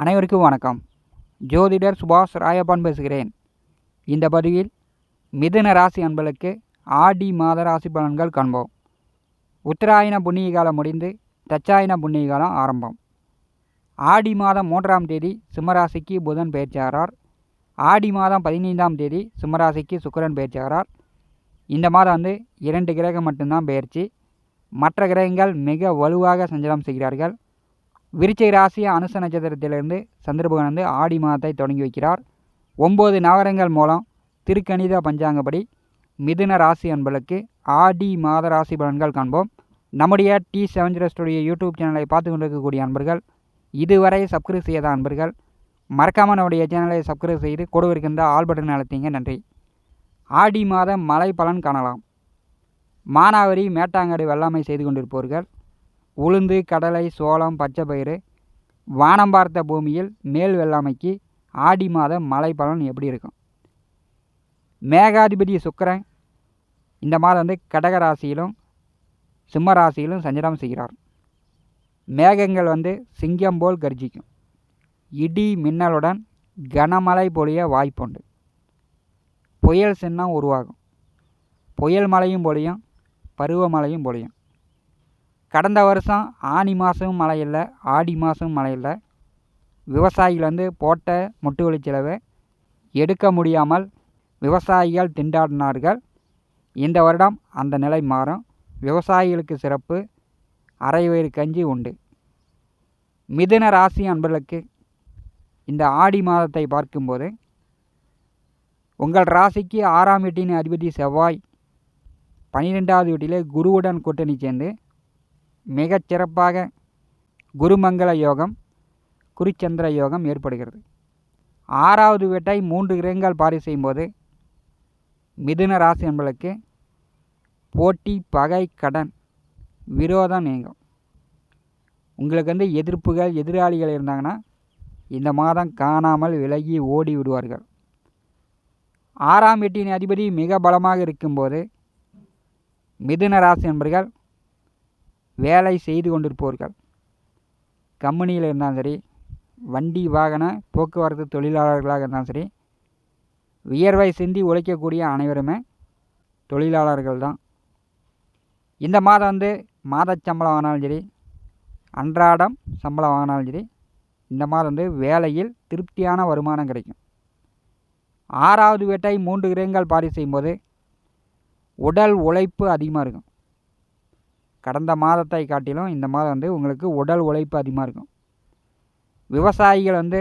அனைவருக்கும் வணக்கம். ஜோதிடர் சுபாஷ் ராயப்பான் பேசுகிறேன். இந்த பதிவில் மிதுன ராசி அன்பர்களுக்கு ஆடி மாத ராசி பலன்கள் காண்போம். உத்தராயண புண்ணிய காலம் முடிந்து தச்சாயன புண்ணிய காலம் ஆரம்பம். ஆடி மாதம் மூன்றாம் தேதி சிம்மராசிக்கு புதன் பயிற்சியாகிறார் ஆடி மாதம் பதினைந்தாம் தேதி சிம்மராசிக்கு சுக்கரன் பயிற்சியாகிறார் இந்த மாதம் வந்து இரண்டு கிரகம் மட்டும்தான் பெயர்ச்சி. மற்ற கிரகங்கள் மிக வலுவாக சஞ்சலம் செய்கிறார்கள். விருச்சை ராசி அனுச நட்சத்திரத்திலிருந்து சந்திரபகவான் வந்து ஆடி மாதத்தை தொடங்கி வைக்கிறார். ஒம்பது நகரங்கள் மூலம் திருக்கணித பஞ்சாங்கப்படி மிதுன ராசி அன்பர்களுக்கு ஆடி மாத ராசி பலன்கள் காண்போம். நம்முடைய T seven zero studio YouTube சேனலை பார்த்து கொண்டிருக்கக்கூடிய அன்பர்கள் இதுவரை சப்ஸ்கிரைப் செய்யாத அன்பர்கள் மறக்காமல் நம்முடைய சேனலை சப்ஸ்கிரைப் செய்து கொடுவிருக்கின்ற இருக்கின்ற ஆல் பட்டன் அழுத்திங்க. நன்றி. ஆடி மாதம் மழை பலன் காணலாம். மானாவரி மேட்டாங்காடு வெள்ளாமை செய்து கொண்டிருப்பவர்கள் உளுந்து கடலை சோளம் பச்சை பயிறு வானம் பார்த்த பூமியில் மேல் வெள்ளாமைக்கு ஆடி மாதம் மழை பலன் எப்படி இருக்கும்? மேகாதிபதி சுக்கிரன் இந்த மாதம் வந்து கடக ராசியிலும் சிம்ம ராசியிலும் சஞ்சாரம் செய்கிறார். மேகங்கள் வந்து சிங்கம் போல் கர்ஜிக்கும். இடி மின்னலுடன் கனமழை பொழிய வாய்ப்புண்டு. புயல் சின்னம் உருவாகும். புயல் மழையும் பொழியும் பருவமழையும் பொழியும். கடந்த வருஷம் ஆனி மாதமும் மழை இல்லை ஆடி மாதமும் மழை இல்லை. விவசாயிகள் வந்து போட்ட முட்டுவலி செலவை எடுக்க முடியாமல் விவசாயிகள் திண்டாடினார்கள். இந்த வருடம் அந்த நிலை மாறும். விவசாயிகளுக்கு சிறப்பு அரை வயிறு கஞ்சி உண்டு. மிதுன ராசி அன்பர்களுக்கு இந்த ஆடி மாதத்தை பார்க்கும்போது உங்கள் ராசிக்கு ஆறாம் வீட்டின் அதிபதி செவ்வாய் பனிரெண்டாவது வீட்டிலே குருவுடன் கூட்டணி சேர்ந்து மிகச் சிறப்பாக குருமங்கள யோகம் குருச்சந்திர யோகம் ஏற்படுகிறது. ஆறாவது வீட்டை மூன்று கிரகங்கள் பாரி செய்யும்போது மிதுன ராசி என்பளுக்கு போட்டி பகை கடன் விரோதம் நீங்கும். உங்களுக்கு வந்து எதிர்ப்புகள் எதிராளிகள் இருந்தாங்கன்னா இந்த மாதம் காணாமல் விலகி ஓடி விடுவார்கள். ஆறாம் வீட்டின் அதிபதி மிக பலமாக இருக்கும்போது மிதுன ராசி என்பர்கள் வேலை செய்து கொண்டிருப்பவர்கள். கம்பெனியில் இருந்தாலும் சரி வண்டி வாகன போக்குவரத்து தொழிலாளர்களாக இருந்தாலும் சரி வியர்வை சிந்தி உழைக்கக்கூடிய அனைவருமே தொழிலாளர்கள் தான். இந்த மாதம் வந்து மாத சம்பளம் வாங்கினாலும் சரி அன்றாடம் சம்பளம் வாங்கினாலும் சரி இந்த மாதம் வந்து வேலையில் திருப்தியான வருமானம் கிடைக்கும். ஆறாவது வீட்டை மூன்று கிரகங்கள் பாரி செய்யும்போது உடல் உழைப்பு அதிகமாக இருக்கும். கடந்த மாதத்தை காட்டிலும் இந்த மாதம் வந்து உங்களுக்கு உடல் உழைப்பு அதிகமாக இருக்கும். விவசாயிகள் வந்து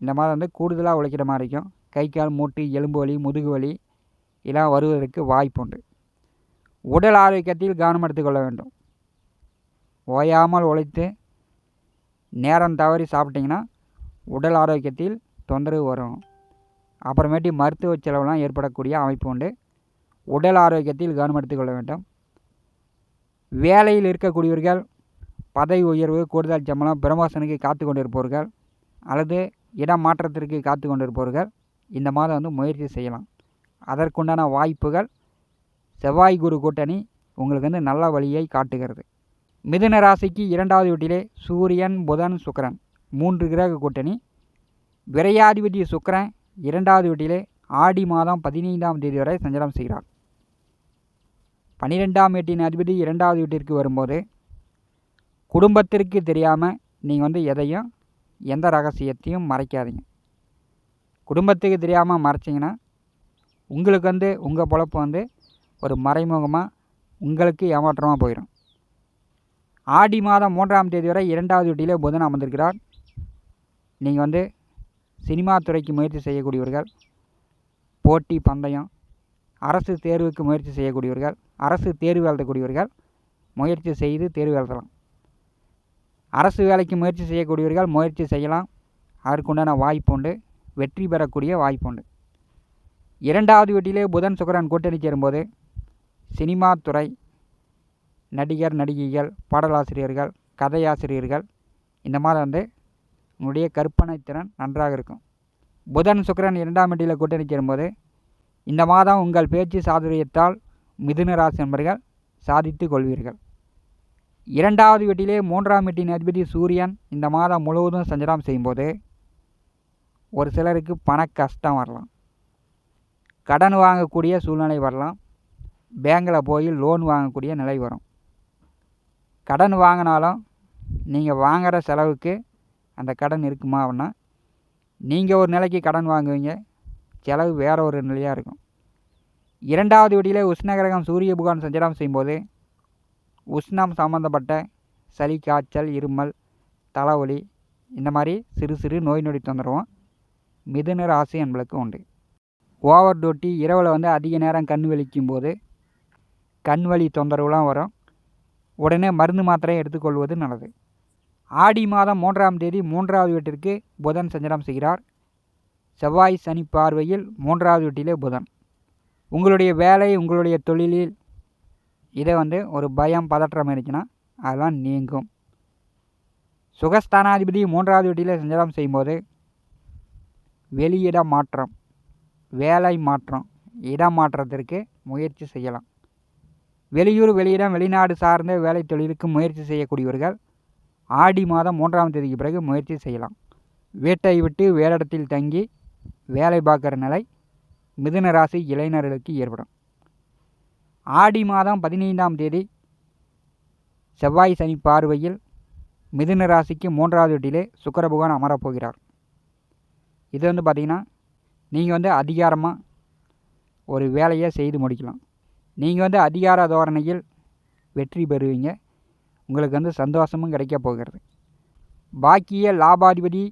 இந்த மாதம் வந்து கூடுதலாக உழைக்கிற மாதிரி இருக்கும். கை கால் மூட்டு எலும்பு வலி முதுகு வலி இதெல்லாம் வருவதற்கு வாய்ப்புண்டு உடல் ஆரோக்கியத்தில் கவனம் எடுத்துக்கொள்ள வேண்டும். ஓயாமல் உழைத்து நேரம் தவறி சாப்பிட்டிங்கன்னா உடல் ஆரோக்கியத்தில் தொந்தரவு வரும். அப்புறமேட்டு மருத்துவ செலவுலாம் ஏற்படக்கூடிய அமைப்பு உண்டு. உடல் ஆரோக்கியத்தில் கவனம் எடுத்துக்கொள்ள வேண்டும். வேலையில் இருக்கக்கூடியவர்கள் பதவி உயர்வு கூடுதல் சம்பளம் பிரமோஷனுக்கு காத்து கொண்டிருப்பவர்கள் அல்லது இடம் மாற்றத்திற்கு காத்து கொண்டிருப்பவர்கள் இந்த மாதம் வந்து முயற்சி செய்யலாம். அதற்குண்டான வாய்ப்புகள் செவ்வாய் குரு கூட்டணி உங்களுக்கு வந்து நல்ல வழியை காட்டுகிறது. மிதுன ராசிக்கு இரண்டாவது வீட்டிலே சூரியன் புதன் சுக்கரன் மூன்று கிரக கூட்டணி. விரையாதிபதி சுக்கரன் இரண்டாவது வீட்டிலே ஆடி மாதம் பதினைந்தாம் தேதி வரை சஞ்சலம் செய்கிறார். பன்னிரெண்டாம் வீட்டின் அதிபதி இரண்டாவது வீட்டிற்கு வரும்போது குடும்பத்திற்கு தெரியாமல் நீங்கள் வந்து எதையும் எந்த ரகசியத்தையும் மறைக்காதீங்க. குடும்பத்துக்கு தெரியாமல் மறைச்சிங்கன்னா உங்களுக்கு வந்து உங்கள் பொழப்பு வந்து ஒரு மறைமுகமாக உங்களுக்கு ஏமாற்றமாக போயிடும் ஆடி மாதம் மூன்றாம் தேதி வரை இரண்டாவது வீட்டிலே புதன் அமர்ந்திருக்கிறார். நீங்கள் வந்து சினிமா துறைக்கு முயற்சி செய்யக்கூடியவர்கள் போட்டி பந்தயம் அரசு தேர்வுக்கு முயற்சி செய்யக்கூடியவர்கள் அரசு தேர்வு எழுதக்கூடியவர்கள் முயற்சி செய்து தேர்வு எழுதலாம். அரசு வேலைக்கு முயற்சி செய்யக்கூடியவர்கள் முயற்சி செய்யலாம். அதற்குண்டான வாய்ப்பு உண்டு. வெற்றி பெறக்கூடிய வாய்ப்பு உண்டு. இரண்டாவது வீட்டிலே புதன் சுக்கரன் கூட்டணி சேரும்போது சினிமா துறை நடிகர் நடிகைகள் பாடலாசிரியர்கள் கதையாசிரியர்கள் இந்த மாதிரி வந்து உங்களுடைய கற்பனை திறன் நன்றாக இருக்கும். புதன் சுக்கரன் இரண்டாம் வீட்டில் கூட்டணி சேரும்போது இந்த மாதம் உங்கள் பேச்சு சாதுரியத்தால் மிதுன ராசி நண்பர்கள் சாதித்து கொள்வீர்கள். இரண்டாவது வீட்டிலே மூன்றாம் வீட்டின் அதிபதி சூரியன் இந்த மாதம் முழுவதும் சஞ்சலம் செய்யும்போது ஒரு சிலருக்கு பண கஷ்டம் வரலாம். கடன் வாங்கக்கூடிய சூழ்நிலை வரலாம். பேங்கில் போய் லோன் வாங்கக்கூடிய நிலை வரும். கடன் வாங்கினாலும் நீங்கள் வாங்குகிற செலவுக்கு அந்த கடன் இருக்குமா அப்படின்னா நீங்கள் ஒரு நிலைக்கு கடன் வாங்குவீங்க. செலவு வேற ஒரு நிலையாக இருக்கும். இரண்டாவது விடியில் உஷ்ணகிரகம் சூரிய புகான் சஞ்சாரம் செய்யும்போது உஷ்ணம் சம்மந்தப்பட்ட சளி காய்ச்சல் இருமல் தலைவலி இந்த மாதிரி சிறு சிறு நோய் நொடி தொந்தரவும் மிதுன ராசி என்பளுக்கு உண்டு. ஓவர் டூட்டி இரவில் வந்து அதிக நேரம் கண் வலிக்கும் போது கண் வலி தொந்தரவுலாம் வரும். உடனே மருந்து மாத்திரை எடுத்துக்கொள்வது நல்லது. ஆடி மாதம் மூன்றாம் தேதி மூன்றாவது வீட்டிற்கு புதன் சஞ்சாரம் செய்கிறார். செவ்வாய் சனி பார்வையில் மூன்றாவது வீட்டிலே புதன். உங்களுடைய வேலை உங்களுடைய தொழிலில் இதை வந்து ஒரு பயம் பதற்றம் இருந்துச்சுன்னா அதெல்லாம் நீங்கும். சுகஸ்தானாதிபதி மூன்றாவது வீட்டில் சஞ்சாரம் செய்யும்போது வெளியிட மாற்றம் வேலை மாற்றம் இடம் மாற்றத்திற்கு முயற்சி செய்யலாம். வெளியூர் வெளியிடம் வெளிநாடு சார்ந்த வேலை தொழிலுக்கு முயற்சி செய்யக்கூடியவர்கள் ஆடி மாதம் மூன்றாம் தேதிக்கு பிறகு முயற்சி செய்யலாம். வீட்டை விட்டு வேறிடத்தில் தங்கி வேலை பார்க்குற நிலை மிதுன ராசி இளைஞர்களுக்கு ஏற்படும். ஆடி மாதம் பதினைந்தாம் தேதி செவ்வாய் சனி பார்வையில் மிதுன ராசிக்கு மூன்றாவது வீட்டிலே சுக்கர பகவான் அமரப்போகிறார். இது வந்து பார்த்திங்கன்னா நீங்கள் வந்து அதிகாரமாக ஒரு வேலையை செய்து முடிக்கலாம். நீங்கள் வந்து அதிகார தோரணையில் வெற்றி பெறுவீங்க. உங்களுக்கு வந்து சந்தோஷமும் கிடைக்க போகிறது. பாக்கிய லாபாதிபதி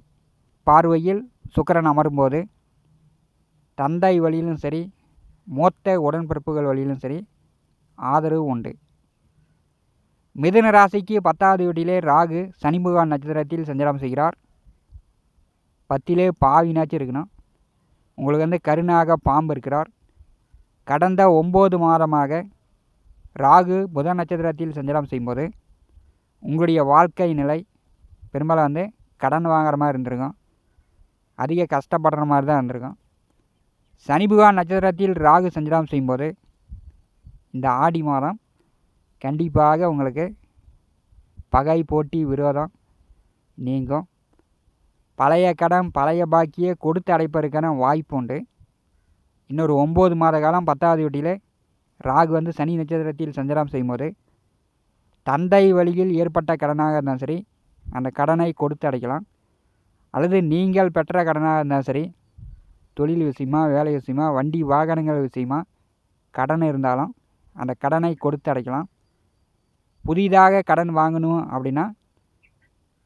பார்வையில் சுக்கரன் அமரும்போது தந்தை வழியிலும் சரி மூத்த உடன்பிறப்புகள் வழியிலும் சரி ஆதரவு உண்டு. மிதுன ராசிக்கு பத்தாவது வீட்டிலே ராகு சனி நட்சத்திரத்தில் சஞ்சாரம் செய்கிறார். பத்திலே பாவினாச்சும் இருக்கணும். உங்களுக்கு வந்து கருணாக பாம்பு இருக்கிறார். கடந்த ஒம்பது மாதமாக ராகு புத நட்சத்திரத்தில் சஞ்சாரம் செய்யும்போது உங்களுடைய வாழ்க்கை நிலை பெரும்பாலும் வந்து கடன் வாங்குற மாதிரி இருந்திருக்கும். அதிக கஷ்டப்படுற மாதிரி தான் இருந்திருக்கும். சனி புகான் நட்சத்திரத்தில் ராகு சஞ்சாரம் செய்யும்போது இந்த ஆடி மாதம் கண்டிப்பாக உங்களுக்கு பகை போட்டி விரோதம் நீங்கும். பழைய கடன் பழைய பாக்கியை கொடுத்து அடைப்பதற்கான வாய்ப்பு உண்டு. இன்னொரு ஒம்பது மாத காலம் பத்தாவது வீட்டில் ராகு வந்து சனி நட்சத்திரத்தில் சஞ்சாரம் செய்யும்போது தந்தை வழியில் ஏற்பட்ட கடனாக இருந்தாலும் சரி அந்த கடனை கொடுத்து அடைக்கலாம். அல்லது நீங்கள் பெற்ற கடனாக இருந்தாலும் சரி தொழில் விஷயமா வேலை விஷயமா வண்டி வாகனங்கள் விஷயமா கடன் இருந்தாலும் அந்த கடனை கொடுத்து அடைக்கலாம். புதிதாக கடன் வாங்கணும் அப்படின்னா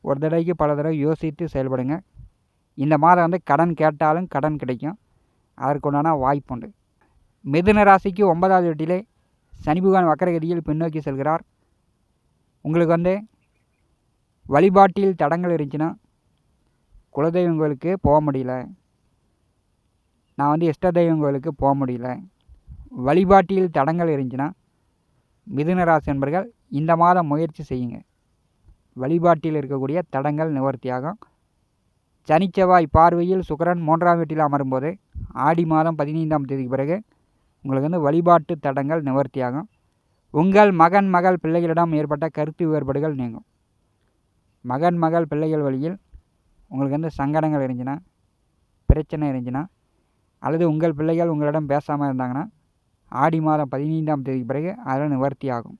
ஒரு தடவைக்கு பல தடவை யோசித்து செயல்படுங்க. இந்த மாதம் வந்து கடன் கேட்டாலும் கடன் கிடைக்கும். அதற்குண்டான வாய்ப்புண்டு மிதுன ராசிக்கு ஒன்பதாவது வீட்டிலே சனி பகவான் வக்கரகதியில் பின்னோக்கி செல்கிறார். உங்களுக்கு வந்து வழிபாட்டில் தடங்கள் இருந்துச்சுன்னா குலதெய்வம் கோயிலுக்கு போக முடியல. நான் வந்து இஷ்ட தெய்வம் கோயிலுக்கு போக முடியல. வழிபாட்டில் தடங்கள் இருந்துச்சுன்னா மிதுனராசி என்பர்கள் இந்த மாதம் முயற்சி செய்யுங்க. வழிபாட்டில் இருக்கக்கூடிய தடங்கள் நிவர்த்தியாகும் சனிச்செவ்வாய் பார்வையில் சுக்கரன் மூன்றாம் வீட்டில் அமரும்போது ஆடி மாதம் பதினைந்தாம் தேதிக்கு பிறகு உங்களுக்கு வந்து வழிபாட்டு தடங்கள் நிவர்த்தியாகும் உங்கள் மகன் மகள் பிள்ளைகளிடம் ஏற்பட்ட கருத்து வேறுபாடுகள் நீங்கும். மகன் மகள் பிள்ளைகள் வழியில் உங்களுக்கு வந்து சங்கடங்கள் இருந்துச்சுன்னா பிரச்சனை இருந்துச்சுன்னா அல்லது உங்கள் பிள்ளைகள் உங்களிடம் பேசாமல் இருந்தாங்கன்னா ஆடி மாதம் பதினைந்தாம் தேதிக்கு பிறகு அதில் நிவர்த்தி ஆகும்.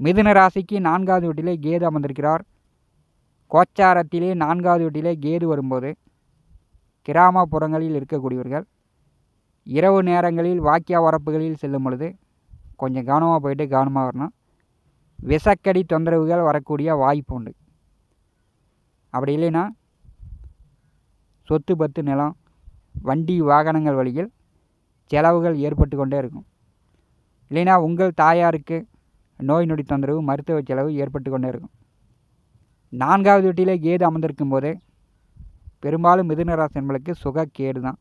மிதுன ராசிக்கு நான்காவது வீட்டிலே கேது அமர்ந்திருக்கிறார். கோச்சாரத்திலே நான்காவது வீட்டிலே கேது வரும்போது கிராமப்புறங்களில் இருக்கக்கூடியவர்கள் இரவு நேரங்களில் வாக்கிய வரப்புகளில் செல்லும் பொழுது கொஞ்சம் கவனமாக போயிட்டு கவனமாக வரணும். விசக்கடி தொந்தரவுகள் வரக்கூடிய வாய்ப்பு உண்டு. அப்படி இல்லைன்னா சொத்து பத்து நிலம் வண்டி வாகனங்கள் வழியில் செலவுகள் ஏற்பட்டு கொண்டே இருக்கும். இல்லைன்னா உங்கள் தாயாருக்கு நோய் நொடி தொந்தரவு மருத்துவ செலவு ஏற்பட்டு கொண்டே இருக்கும். நான்காவது வீட்டிலே கேது அமர்ந்திருக்கும் போது பெரும்பாலும் மிதுனராசி என்பளுக்கு சுகக்கேடு தான்.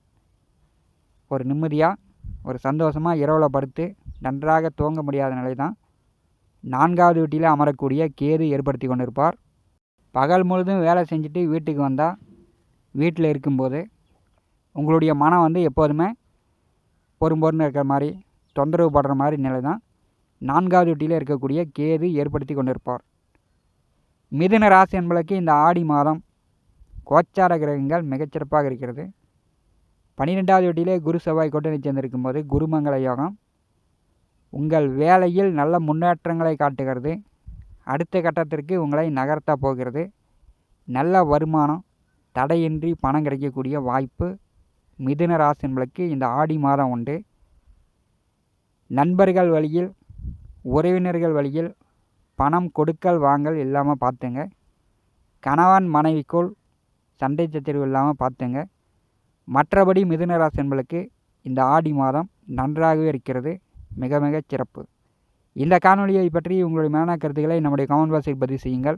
ஒரு நிம்மதியாக ஒரு சந்தோஷமாக இரவில் படுத்து நன்றாக தூங்க முடியாத நிலை தான் நான்காவது வீட்டில் அமரக்கூடிய கேது ஏற்படுத்தி கொண்டிருப்பார். பகல் முழுதும் வேலை செஞ்சுட்டு வீட்டுக்கு வந்தால் வீட்டில் இருக்கும்போது உங்களுடைய மனம் வந்து எப்போதுமே பொறும்பொருன்னு இருக்கிற மாதிரி தொந்தரவு படுற மாதிரி நிலை தான் நான்காவது வீட்டில் இருக்கக்கூடிய கேது ஏற்படுத்தி கொண்டிருப்பார். மிதுன ராசி என்பதற்கு இந்த ஆடி மாதம் கோச்சார கிரகங்கள் மிகச்சிறப்பாக இருக்கிறது. பன்னிரெண்டாவது வீட்டிலே குரு செவ்வாய் கூட்டணி சேர்ந்திருக்கும் போது குருமங்கள யோகம் உங்கள் வேலையில் நல்ல முன்னேற்றங்களை காட்டுகிறது. அடுத்த கட்டத்திற்கு உங்களை நகர்த்த போகிறது. நல்ல வருமானம் தடையின்றி பணம் கிடைக்கக்கூடிய வாய்ப்பு மிதுன ராசி என்பதற்கு இந்த ஆடி மாதம் உண்டு. நண்பர்கள் வழியில் உறவினர்கள் வழியில் பணம் கொடுக்கல் வாங்கல் இல்லாமல் பார்த்துங்க. கணவன் மனைவிக்குள் சண்டை சச்சரவு இல்லாமல் பார்த்துங்க. மற்றபடி மிதுன ராசி என்பதற்கு இந்த ஆடி மாதம் நன்றாகவே இருக்கிறது. மிக மிக சிறப்பு. இந்த காணொலியை பற்றி உங்களுடைய மேலான கருத்துக்களை நம்முடைய கமெண்ட் பாக்ஸில் பதிவு செய்யுங்கள்.